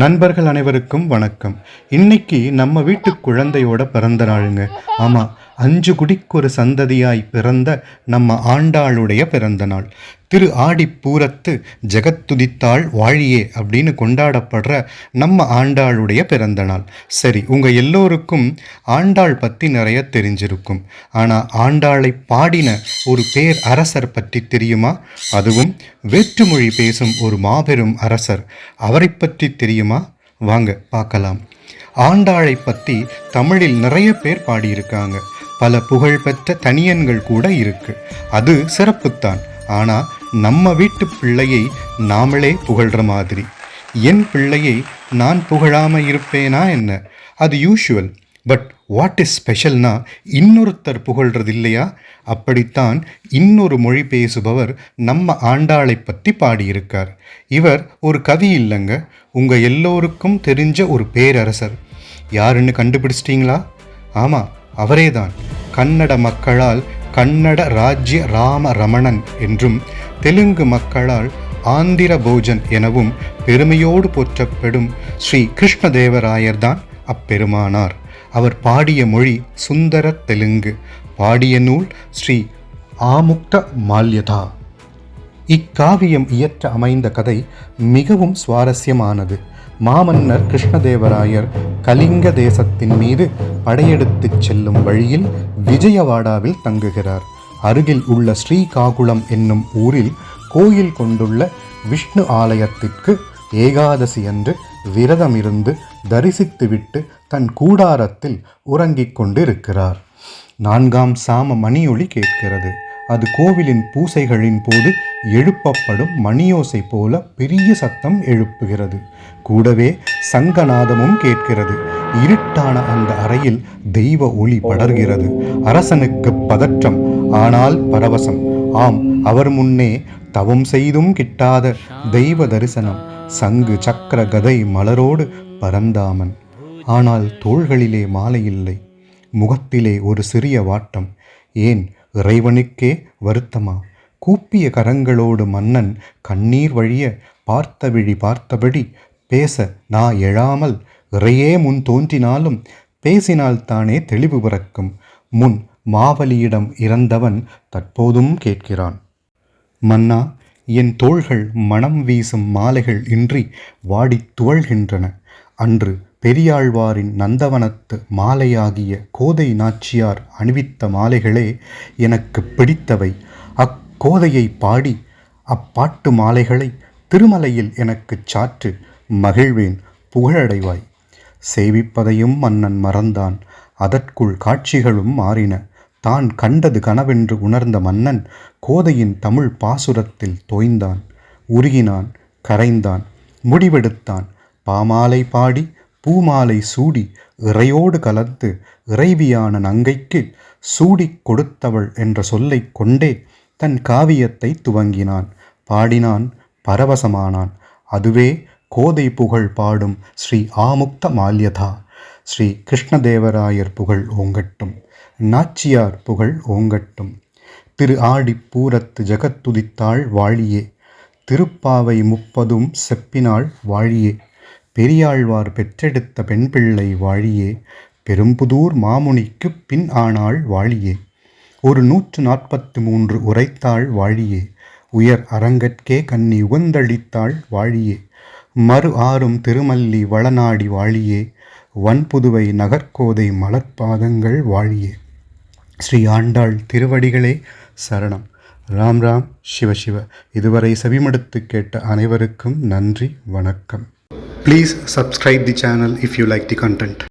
நண்பர்கள் அனைவருக்கும் வணக்கம். இன்னைக்கு நம்ம வீட்டு குழந்தையோட பிறந்த நாளுங்க. ஆமாம் அஞ்சு குடிக்கொரு சந்ததியாய் பிறந்த நம்ம ஆண்டாளுடைய பிறந்த நாள். திரு ஆடிப்பூரத்து ஜெகத்துதித்தாள் வாழியே அப்படின்னு கொண்டாடப்படுற நம்ம ஆண்டாளுடைய பிறந்த நாள். சரி உங்கள் எல்லோருக்கும் ஆண்டாள் பற்றி நிறைய தெரிஞ்சிருக்கும். ஆனால் ஆண்டாளை பாடின ஒரு பேர் அரசர் பற்றி தெரியுமா? அதுவும் வேற்றுமொழி பேசும் ஒரு மாபெரும் அரசர். அவரை பற்றி தெரியுமா? வாங்க பார்க்கலாம். ஆண்டாளை பற்றி தமிழில் நிறைய பேர் பாடியிருக்காங்க. பல புகழ்பெற்ற தனியன்கள் கூட இருக்கு. அது சிறப்புத்தான். ஆனால் நம்ம வீட்டு பிள்ளையை நாமளே புகழ்கிற மாதிரி. என் பிள்ளையை நான் புகழாமல் இருப்பேனா என்ன? அது யூஷுவல் பட் வாட் இஸ் ஸ்பெஷல்னா இன்னொருத்தர் புகழ்றது இல்லையா அப்படித்தான் இன்னொரு மொழி பேசுபவர் நம்ம ஆண்டாளை பற்றி பாடியிருக்கார். இவர் ஒரு கவி இல்லைங்க. உங்கள் எல்லோருக்கும் தெரிஞ்ச ஒரு பேரரசர். யாருன்னு கண்டுபிடிச்சிட்டிங்களா? ஆமாம் அவரேதான். கன்னட மக்களால் கன்னட ராஜ்ய ராம ரமணன் என்றும் தெலுங்கு மக்களால் ஆந்திர போஜன் எனவும் பெருமையோடு போற்றப்படும் ஸ்ரீ கிருஷ்ணதேவராயர்தான் அப்பெருமானார். அவர் பாடிய மொழி சுந்தர தெலுங்கு. பாடிய நூல் ஸ்ரீ ஆமுக்த மால்யதா. இக்காவியம் இயற்ற அமைந்த கதை மிகவும் சுவாரஸ்யமானது. மாமன்னர் கிருஷ்ணதேவராயர் கலிங்க தேசத்தின் மீது படையெடுத்துச் செல்லும் வழியில் விஜயவாடாவில் தங்குகிறார். அருகில் உள்ள ஸ்ரீகாகுளம் என்னும் ஊரில் கோயில் கொண்டுள்ள விஷ்ணு ஆலயத்திற்கு ஏகாதசி அன்று விரதமிருந்து தரிசித்துவிட்டு தன் கூடாரத்தில் உறங்கிக் கொண்டிருக்கிறார். நான்காம் சாம மணியொளி கேட்கிறது. அது கோவிலின் பூசைகளின் போது எழுப்பப்படும் மணியோசை போல பெரிய சத்தம் எழுப்புகிறது. கூடவே சங்கநாதமும் கேட்கிறது. இருட்டான அந்த அறையில் தெய்வ ஒளி படர்கிறது. அரசனுக்கு பதற்றம் ஆனால் பரவசம். ஆம் அவர் முன்னே தவம் செய்தும் கிட்டாத தெய்வ தரிசனம். சங்கு சக்கர கதை மலரோடு பரந்தாமன். ஆனால் தோள்களிலே மாலை இல்லை. முகத்திலே ஒரு சிறிய வாட்டம். ஏன் இறைவனுக்கே வருத்தமா? கூப்பிய கரங்களோடு மன்னன் கண்ணீர் வழிய பார்த்த விழி பார்த்தபடி பேச நா எழாமல் இறையே முன் தோன்றினாலும் பேசினால்தானே தெளிவு பிறக்கும். முன் மாவலியிடம் இறந்தவன் தற்போதும் கேட்கிறான். மன்னா என் தோள்கள் மனம் வீசும் மாலைகள் இன்றி வாடித் துவழ்கின்றன. அன்று பெரியாழ்வாரின் நந்தவனத்து மாலையாகிய கோதை நாச்சியார் அணிவித்த மாலைகளே எனக்கு பிடித்தவை. கோதையை பாடி அப்பாட்டு மாலைகளை திருமலையில் எனக்குச் சாற்று மகிழ்வேன் புகழடைவாய். சேவிப்பதையும் மன்னன் மறந்தான். அதற்குள் காட்சிகளும் மாறின. தான் கண்டது கனவென்று உணர்ந்த மன்னன் கோதையின் தமிழ் பாசுரத்தில் தோய்ந்தான். உருகினான் கரைந்தான் முடிவெடுத்தான். பாமாலை பாடி பூமாலை சூடி இறையோடு கலந்து இறைவியான நங்கைக்கு சூடிக் கொடுத்தவள் என்ற சொல்லைக் கொண்டே தன் காவியத்தை துவங்கினான். பாடினான் பரவசமானான். அதுவே கோதை புகழ் பாடும் ஸ்ரீ ஆமுக்த மால்யதா. ஸ்ரீ கிருஷ்ணதேவராயர் புகழ் ஓங்கட்டும். நாச்சியார் புகழ் ஓங்கட்டும். திரு ஆடிப்பூரத்து ஜெகத்துதித்தாள் வாழியே. திருப்பாவை முப்பதும் செப்பினாள் வாழியே. பெரியாழ்வார் பெற்றெடுத்த பெண் பிள்ளை வாழியே. பெரும்புதூர் மாமுனிக்கு பின் ஆனாள் வாழியே. ஒரு நூற்று நாற்பத்து மூன்று உரைத்தாள் வாழியே உயர் அரங்கற்கே கண்ணி உகந்தளித்தாள் வாழியே. மறு ஆறும் திருமல்லி வளநாடி வாழியே வன்புதுவை நகர்கோதை மலர்பாதங்கள் வாழியே. ஸ்ரீ ஆண்டாள் திருவடிகளே சரணம். ராம் ராம் சிவ சிவ. இதுவரை செவிமடுத்து கேட்ட அனைவருக்கும் நன்றி வணக்கம். Please subscribe the channel if you like the content